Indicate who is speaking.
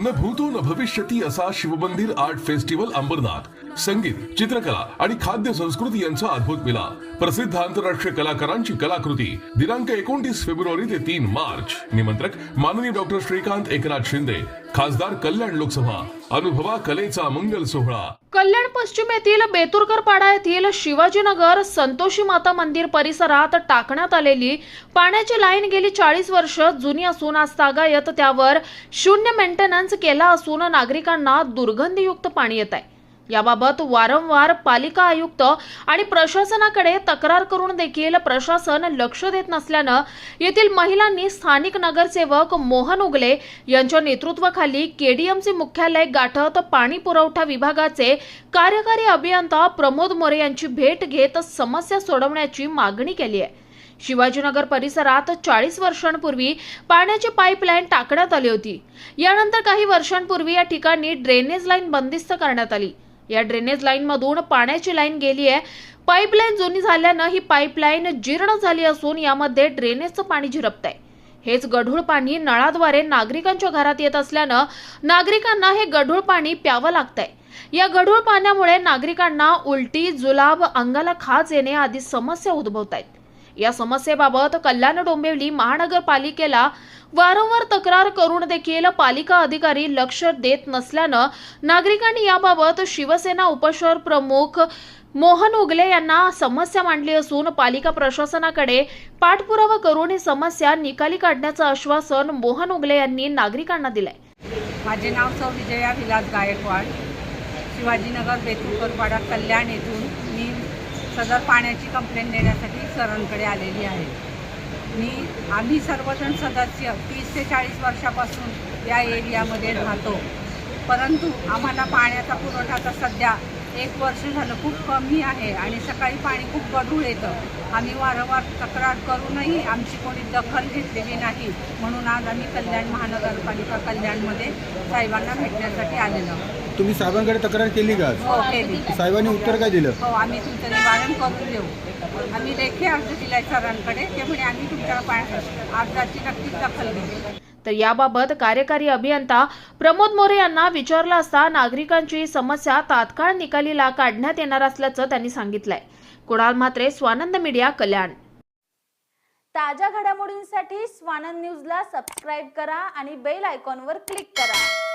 Speaker 1: न भूतो न भविष्यती असा शिवमंदिर आर्ट फेस्टिवल अंबरनाथ। संगीत चित्रकला आणि खाद्य संस्कृती यांचा अद्भुत मिलाप प्रसिद्ध आंतरराष्ट्रीय कलाकारांची कलाकृती दिनांक एकोणतीस फेब्रुवारी ते तीन मार्च. निमंत्रक माननीय डॉक्टर श्रीकांत एकनाथ शिंदे खासदार कल्याण लोकसभा. अनुभवा कलेचा मंगल सोहळा.
Speaker 2: कल्याण पश्चिम येथील बेतुरकर पाडा येथील शिवाजीनगर संतोषी माता मंदिर परिसरात टाकण्यात आलेली पाण्याची लाईन गेली चाळीस वर्ष जुनी असून आज तागायत त्यावर शून्य मेंटेनन्स केला असून नागरिकांना दुर्गंधीयुक्त पाणी येत आहे. याबाबत वारंवार पालिका आयुक्त आणि प्रशासनाकडे तक्रार करून देखील प्रशासन लक्ष देत नसल्यानं येथील महिलांनी स्थानिक नगरसेवक मोहन उगले यांच्या नेतृत्वाखाली केडीएमचे मुख्यालय गाठत पाणी पुरवठा विभागाचे कार्यकारी अभियंता प्रमोद मोरे यांची भेट घेत समस्या सोडवण्याची मागणी केली आहे. शिवाजीनगर परिसरात चाळीस वर्षांपूर्वी पाण्याची पाईपलाईन टाकण्यात आली होती. यानंतर काही वर्षांपूर्वी या ठिकाणी ड्रेनेज लाईन बंदिस्त करण्यात आली. या ड्रेनेज लाईन मधून पाण्याची लाईन गेली आहे. पाईपलाईन जुनी झाल्यानं ही पाईपलाईन जीर्ण झाली असून यामध्ये ड्रेनेजचं पाणी झिरपत आहे. हेच गढूळ पाणी नळाद्वारे नागरिकांच्या घरात येत असल्यानं नागरिकांना हे गढूळ पाणी प्यावं लागतंय. या गढूळ पाण्यामुळे नागरिकांना उलटी जुलाब अंगाला खाज येणे आदी समस्या उद्भवत आहेत या समस्येबाबत कल्याण डोंबिवली महानगरपालिकेला वारंवार तक्रार करून देखील पालिका अधिकारी लक्ष देत नसल्यानं नागरिकांनी याबाबत शिवसेना उपशहर प्रमुख मोहन उगले यांना समस्या मांडली असून पालिका प्रशासनाकडे पाठपुरावा करून ही समस्या निकाली काढण्याचं आश्वासन मोहन उगले यांनी नागरिकांना दिलंय.
Speaker 3: माझे नाव सौ विजया विलास गायकवाड. शिवाजीनगर बेतुकरवाडा कल्याण येथून सदर पाण्याची कंप्लेंट देण्यासाठी सरांकडे आलेली आहे. मी आम्ही सर्वजण सदस्य तीस ते चाळीस वर्षापासून या एरियामध्ये राहतो. परंतु आम्हाला पाण्याचा पुरवठा तर सध्या एक वर्ष झालं खूप कमी आहे आणि सकाळी पाणी खूप गढूळ येतं. आम्ही वारंवार तक्रार करूनही आमची कोणी दखल घेतलेली नाही म्हणून आज आम्ही कल्याण महानगरपालिका कल्याणमध्ये साहेबांना भेटण्यासाठी आलेलो
Speaker 4: तुम्ही साहेबांकडे तक्रार केली का आज?
Speaker 3: हो केली.
Speaker 4: साहेबांनी उत्तर काय दिलं?
Speaker 3: हो आम्ही तुमचं निवारण करून देऊ. आम्ही लेखी अर्ज दिलाय सरांकडे. ते म्हणे आम्ही तुमच्या पा- अर्जाची नक्कीच दखल घेऊ.
Speaker 2: तर याबाबत कार्यकारी अभियंता प्रमोद मोरे यांना विचारलं असता नागरिकांची समस्या तात्काळ निकालीला काढण्यात येणार असल्याचं त्यांनी सांगितलंय. कुणाल म्हात्रे स्वानंद मीडिया कल्याण.
Speaker 5: ताज्या घडामोडींसाठी स्वानंद न्यूजला सबस्क्राईब करा आणि बेल आयकॉनवर क्लिक करा.